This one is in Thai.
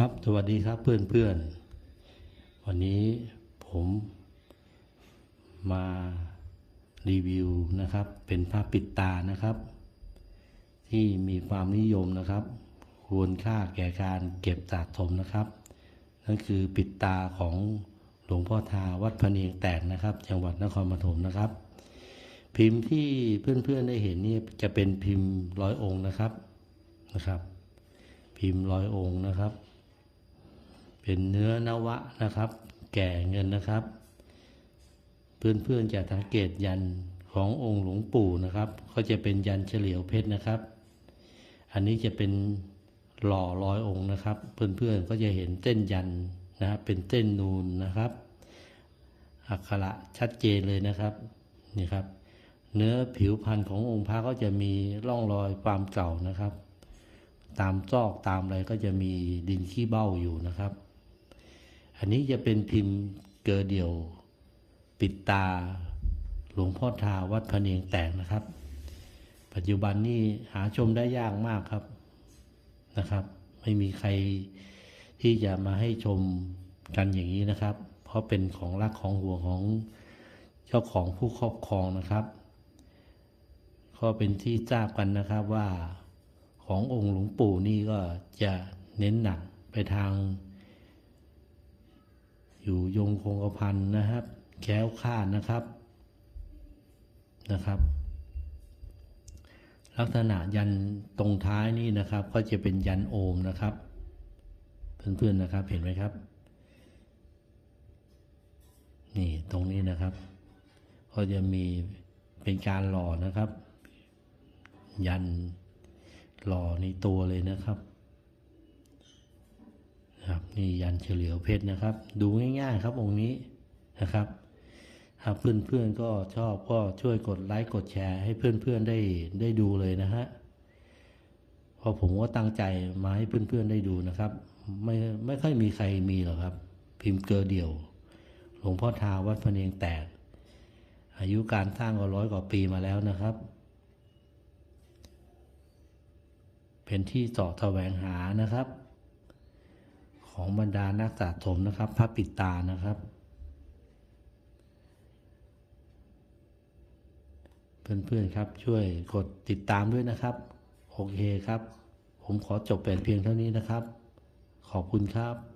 ครับ สวัสดีครับเพื่อนเพื่อนๆวันนี้ผมมารีวิวนะครับ เป็นผ้าปิดตานะครับ ที่มีความนิยมนะครับ ควรค่าแก่การเก็บสะสมนะครับ นั่นคือปิดตาของหลวงพ่อทาวัดพะเนียงแตกนะครับ จังหวัดนครปฐมนะครับ พิมพ์ที่เพื่อนๆได้เห็นนี่จะเป็นพิมพ์ร้อยองค์นะครับนะครับ พิมพ์ร้อยองค์นะครับ เป็นเนื้อนวะนะครับ แก่เงินนะครับ เพื่อนๆจะสังเกตยันขององค์หลวงปู่นะครับ ก็จะเป็นยันเฉลียวเพชรนะครับ อันนี้จะเป็นหล่อร้อยองค์นะครับ เพื่อนๆก็จะเห็นเส้นยันนะครับเป็นเส้นนูนนะครับ อักขระชัดเจนเลยนะครับนี่ครับ เนื้อผิวพรรณขององค์พระก็จะมีร่องรอยความเก่านะครับ ตามซอกตามอะไรก็จะมีดินขี้เบ้าอยู่นะครับ อันนี้จะเป็นพิมพ์เกอเดี่ยว ปิดตา หลวงพ่อทาวัดพะเนียงแตกนะครับ ปัจจุบันนี้หาชมได้ยากมากครับนะครับ ไม่มีใครที่จะมาให้ชมกันอย่างนี้นะครับ เพราะเป็นของรักของห่วงของเจ้าของผู้ครอบครองนะครับก็เป็นที่ทราบกันนะครับว่าขององค์หลวงปู่นี่ก็จะเน้นหนักไปทาง อยู่ยงคงกระพันนะครับแค้วคลาดนะครับนะครับ ลักษณะยันตรงท้ายนี่นะครับ ก็จะเป็นยันโอมนะครับ เพื่อนๆนะครับเห็นไหมครับ นี่ตรงนี้นะครับ ก็จะมีเป็นการหล่อนะครับ ยันหล่อในตัวเลยนะครับ นี่ยันเฉลียวเพชรนะครับ ดูง่ายๆครับองค์นี้นะครับหากเพื่อนๆก็ชอบก็ช่วยกดไลค์กดแชร์ให้เพื่อนๆได้ได้ดูเลยนะฮะเพราะผมก็ตั้งใจมาให้เพื่อนๆได้ดูนะครับ ไม่ไม่ค่อยมีใครมีหรอกครับ พิมพ์เกอเดี่ยวหลวงพ่อทาวัดพเนียงแตก อายุการสร้างก็ร้อยกว่าปีมาแล้วนะครับ เป็นที่เสาะแสวงหานะครับ ของบรรดานักสะสมนะครับ พระปิดตานะครับ เพื่อนๆครับช่วยกดติดตามด้วยนะครับโอเคครับ ผมขอจบเป็นเพียงเท่านี้นะครับ ขอบคุณครับ